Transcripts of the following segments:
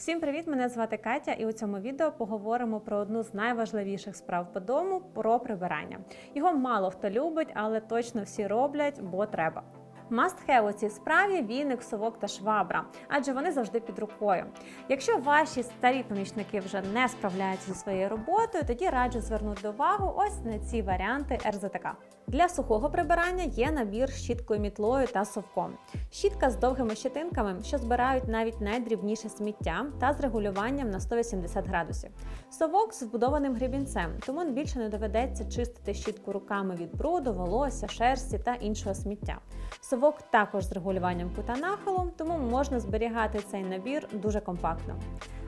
Всім привіт! Мене звати Катя, і у цьому відео поговоримо про одну з найважливіших справ по дому про прибирання. Його мало хто любить, але точно всі роблять, бо треба. Have у цій справі віник, совок та швабра, адже вони завжди під рукою. Якщо ваші старі помічники вже не справляються зі своєю роботою, тоді раджу звернути увагу ось на ці варіанти РЗТК. Для сухого прибирання є набір з щіткою мітлою та совком. Щітка з довгими щетинками, що збирають навіть найдрібніше сміття, та з регулюванням на 180 градусів. Совок з вбудованим грібінцем, тому більше не доведеться чистити щітку руками від бруду, волосся, шерсті та іншого сміття. Совок також з регулюванням кута нахилу, тому можна зберігати цей набір дуже компактно.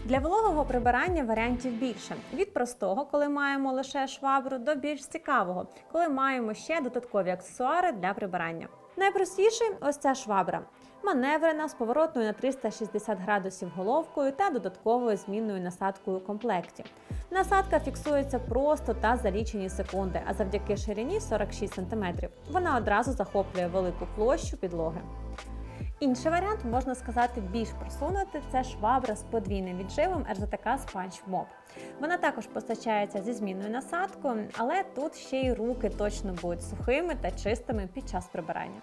Для вологого прибирання варіантів більше від простого, коли маємо лише швабру, до більш цікавого, коли маємо ще додаткові аксесуари для прибирання. Найпростіший ось ця швабра. Маневрена з поворотною на 360 градусів головкою та додатковою змінною насадкою у комплекті. Насадка фіксується просто та за лічені секунди, а завдяки ширині 46 см. Вона одразу захоплює велику площу підлоги. Інший варіант, можна сказати, більш просунути це швабра з подвійним відживом РЗТК Sponge. Вона також постачається зі змінною насадкою, але тут ще й руки точно будуть сухими та чистими під час прибирання.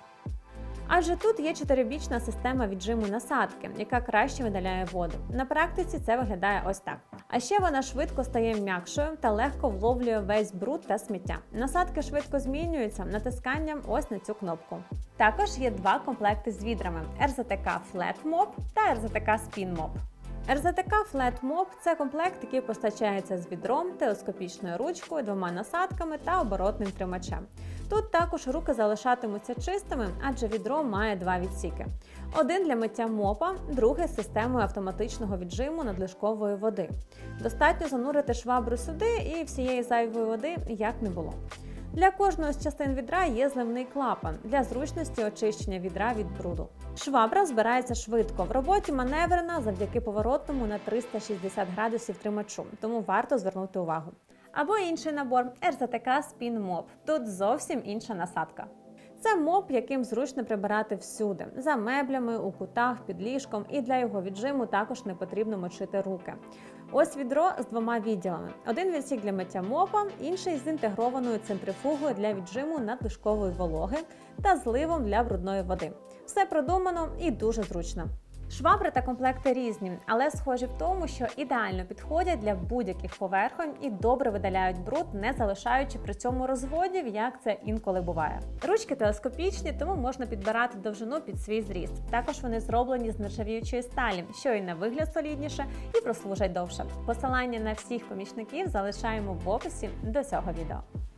Адже тут є чотирибічна система віджиму насадки, яка краще видаляє воду. На практиці це виглядає ось так. А ще вона швидко стає м'якшою та легко вловлює весь бруд та сміття. Насадки швидко змінюються натисканням ось на цю кнопку. Також є два комплекти з відрами: RZTK Flat Mop та RZTK Spin Mop. RZTK Flat Mop – це комплект, який постачається з відром, телескопічною ручкою, двома насадками та оборотним тримачем. Тут також руки залишатимуться чистими, адже відро має два відсіки: один для миття мопа, другий з системою автоматичного віджиму надлишкової води. Достатньо занурити швабру сюди і всієї зайвої води як не було. Для кожної з частин відра є зливний клапан для зручності очищення відра від бруду. Швабра збирається швидко. В роботі маневрена завдяки поворотному на 360 градусів тримачу, тому варто звернути увагу. Або інший набор RZTK Spin Mop. Тут зовсім інша насадка. Це моп, яким зручно прибирати всюди, за меблями, у кутах, під ліжком, і для його віджиму також не потрібно мочити руки. Ось відро з двома відділами: один відсік для миття мопа, інший з інтегрованою центрифугою для віджиму надлишкової вологи та зливом для брудної води. Все продумано і дуже зручно. Швабри та комплекти різні, але схожі в тому, що ідеально підходять для будь-яких поверхонь і добре видаляють бруд, не залишаючи при цьому розводів, як це інколи буває. Ручки телескопічні, тому можна підбирати довжину під свій зріст. Також вони зроблені з нержавіючої сталі, що і на вигляд солідніше, і прослужать довше. Посилання на всіх помічників залишаємо в описі до цього відео.